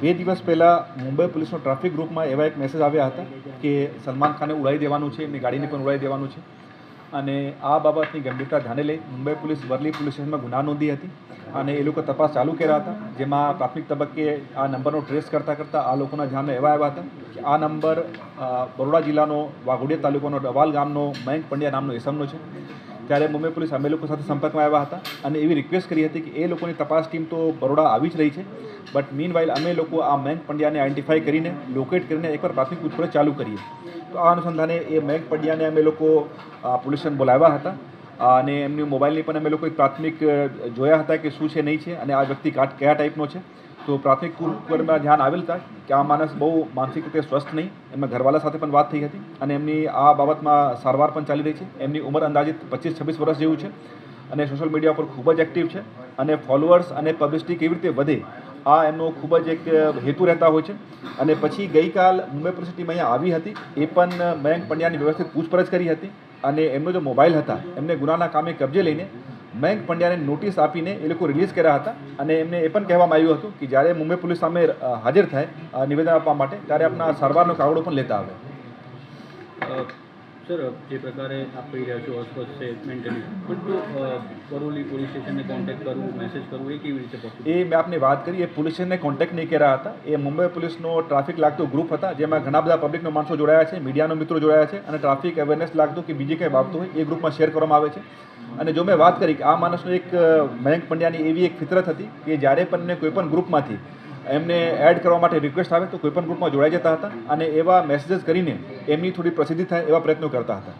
બે દિવસ પહેલાં મુંબઈ પોલીસનો ટ્રાફિક ગ્રુપમાં એવા એક મેસેજ આવ્યા હતા કે સલમાન ખાને ઉડાવી દેવાનું છે એમની ગાડીને પણ ઉડાવી દેવાનું છે. અને આ બાબતની ગંભીરતા ધ્યાને લઈ મુંબઈ પોલીસ વરલી પોલીસ સ્ટેશનમાં ગુના નોંધી હતી અને એ લોકો તપાસ ચાલુ કર્યા હતા, જેમાં પ્રાથમિક તબક્કે આ નંબરનો ટ્રેસ કરતાં કરતાં આ લોકોના ધ્યાનમાં એવા આવ્યા હતા કે આ નંબર બરોડા જિલ્લાનો વાઘોડિયા તાલુકાનો ડવાલ ગામનો મયંક પંડ્યા નામનો એસમનો છે. ત્યારે મુંબઈ પોલીસ અમે લોકો સાથે સંપર્કમાં આવ્યા હતા અને એવી રિક્વેસ્ટ કરી હતી કે એ લોકોની તપાસ ટીમ તો બરોડા આવી જ રહી છે. બટ મીન વાઇલ અમે લોકો આ મયંક પંડ્યાને આઈડેન્ટિફાઈ કરીને લોકેટ કરીને એકવાર પ્રાથમિક પૂછપરછ ચાલુ કરીએ. તો આ અનુસંધાને એ મયંક પંડ્યાને અમે લોકો પોલીસ બોલાવ્યા હતા. અને એમની મોબાઈલની પણ અમે લોકો પ્રાથમિક જોયા હતા કે શું છે, નહીં છે અને આ વ્યક્તિ કયા ટાઈપનો છે. તો પ્રાથમિક કુરમાં ધ્યાન આવેલ હતા કે આ માણસ બહુ માનસિક રીતે સ્વસ્થ નહીં. એમના ઘરવાળા સાથે પણ વાત થઈ હતી અને એમની આ બાબતમાં સારવાર પણ ચાલી રહી છે. એમની ઉંમર અંદાજિત પચીસ છવ્વીસ વર્ષ જેવું છે અને સોશિયલ મીડિયા પર ખૂબ જ એક્ટિવ છે અને ફોલોઅર્સ અને પબ્લિસિટી કેવી રીતે વધે આ એમનો ખૂબ જ એક હેતુ રહેતા હોય છે. અને પછી ગઈકાલ મુંબઈ પોલીસ અહીંયા આવી હતી. એ પણ મયંક પંડ્યાની વ્યવસ્થિત પૂછપરછ કરી હતી. અને એમનો જે મોબાઈલ હતા, એમને ગુનાના કામે કબજે લઈને મયંક પંડ્યાને નોટિસ આપીને એ લોકો રિલીઝ કર્યા હતા. અને એમને એ પણ કહેવામાં આવ્યું હતું કે જ્યારે મુંબઈ પોલીસ સામે હાજર થાય નિવેદન આપવા માટે, ત્યારે આપણા સારવારનો કાગળો પણ લેતા આવે. સર, જે પ્રકારે આપ કહી રહ્યા છો, અસ્વસ્થ છે મેન્ટલી પણ તો બરોલી પોલીસ સ્ટેશનને કોન્ટેક્ટ કરવું મેસેજ કરવું, એ કેવી રીતે એ મેં આપને વાત કરી, એ પોલીસ સ્ટેશનને કોન્ટેક્ટ નહીં કર્યા હતા. એ મુંબઈ પોલીસનો ટ્રાફિક લાગતો ગ્રુપ હતા, જેમાં ઘણા બધા પબ્લિકનો માણસો જોડાયા છે, મીડિયાનો મિત્રો જોડાયા છે, અને ટ્રાફિક અવેરનેસ લાગતું કે બીજી કંઈ બાબતો હોય, એ ગ્રુપમાં શેર કરવામાં આવે છે. અને જો મેં વાત કરી કે આ માણસનો એક મયંક પંડ્યાની એવી એક ફિતરત હતી કે જ્યારે પણ મેં કોઈ પણ ગ્રુપમાંથી એમને એડ કરવા માટે રિક્વેસ્ટ આવે તો કોઈપણ ગ્રુપમાં જોડાઈ જતા હતા અને એવા મેસેજીસ કરીને એમની થોડી પ્રસિદ્ધિ થાય એવા પ્રયત્નો કરતા હતા.